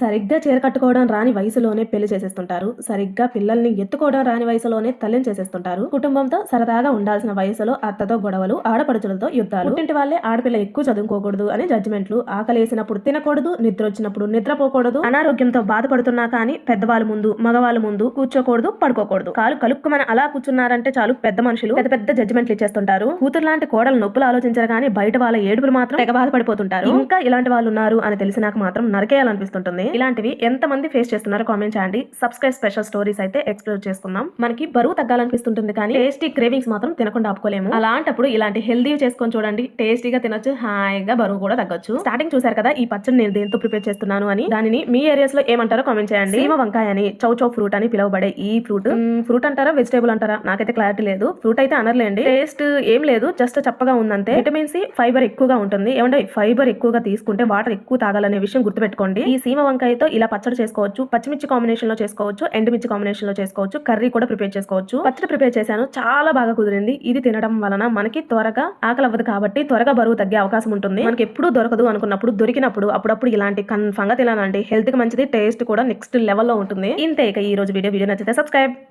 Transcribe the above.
సరిగ్గా చీర కట్టుకోవడం రాని వయసులోనే పెళ్ళి చేసేస్తుంటారు. సరిగ్గా పిల్లల్ని ఎత్తుకోవడం రాని వయసులోనే తల్లిని చేసేస్తుంటారు. కుటుంబంతో సరదాగా ఉండాల్సిన వయసులో అత్తతో గొడవలు ఆడపడుచులతో యుద్ధాలు. ఇంటి వాళ్ళే ఆడపిల్ల ఎక్కువ చదువుకోకూడదు అని జడ్జిమెంట్లు ఆకలేసినప్పుడు తినకూడదు నిద్ర వచ్చినప్పుడు నిద్రపోకూడదు. అనారోగ్యంతో బాధపడుతున్నా కానీ పెద్దవాళ్ళ ముందు మగవాళ్ళ ముందు కూర్చోకూడదు పడుకోకూడదు. కాలు కలుక్కుమని అలా కూర్చున్నారంటే చాలు పెద్ద మనుషులు పెద్ద పెద్ద జడ్జిమెంట్లు ఇచ్చేస్తుంటారు. కూతురు లాంటి కోడలు నొప్పులు ఆలోచించరు కానీ బయట వాళ్ళ ఏడుపులు మాత్రం తెగ బాధపడిపోతుంటారు. ఇంకా ఇలాంటి వాళ్ళు ఉన్నారు అని తెలిసినాక మాత్రం నరకేయాలనిపిస్తుంటుంది. ఇలాంటివి ఎంత మంది ఫేస్ చేస్తున్నారో కామెంట్ చేయండి. సబ్స్క్రైబ్ స్పెషల్ స్టోరీస్ అయితే ఎక్స్ప్లోర్ చేసుకుందాం. మనకి బరువు తగ్గాలనిపిస్తుంటుంది కానీ టేస్టీ క్రేవింగ్స్ మాత్రం తినకుండా ఆపుకోలేము. అలాంటప్పుడు ఇలాంటి హెల్దీ చేసుకొని చూడండి. టేస్టీగా తినొచ్చు హాయిగా బరువు కూడా తగ్గొచ్చు. స్టార్టింగ్ చూసారు కదా ఈ పచ్చడి నేను దేంతో ప్రిపేర్ చేస్తున్నాను అని. దానిని మీ ఏరియాస్లో ఏమంటారో కామెంట్ చేయండి. సీమ వంకాయ అని చౌ చౌ ఫ్రూట్ అని పిలువబడే ఈ ఫ్రూట్ ఫ్రూట్ అంటారా వెజిటేబుల్ అంటారా నాకైతే క్లారిటీ లేదు. ఫ్రూట్ అయితే అనర్లేండి. టేస్ట్ ఏం లేదు జస్ట్ చప్పగా ఉందంతే. విటమిన్ సి ఫైబర్ ఎక్కువగా ఉంటుంది. ఏమంటే ఫైబర్ ఎక్కువగా తీసుకుంటే వాటర్ ఎక్కువ తాగాలనే విషయం గుర్తుపెట్టుకోండి. ఈ సీమ వంకాయతో ఇలా పచ్చడి చేసుకోవచ్చు పచ్చిమిర్చి కాంబినేషన్లో చేసుకోవచ్చు ఎండుమిర్చి కాంబినేషన్లో చేసుకోవచ్చు కర్రీ కూడా ప్రిపేర్ చేసుకోవచ్చు. పచ్చడి ప్రిపేర్ చేశాను చాలా బాగా కుదిరింది. ఇది తినడం వలన మనకి త్వరగా ఆకలి అవ్వదు కాబట్టి త్వరగా బరువు తగ్గే అవకాశం ఉంటుంది. మనకి ఎప్పుడు దొరకదు అనుకున్నప్పుడు దొరికినప్పుడు అప్పుడప్పుడు ఇలాంటి కన్ఫామ్గా తినాలండి హెల్త్కి మంచిది టేస్ట్ కూడా నెక్స్ట్ లెవెల్లో ఉంటుంది. ఇంతే ఇక ఈ రోజు వీడియో. వీడియో నచ్చితే సబ్స్క్రైబ్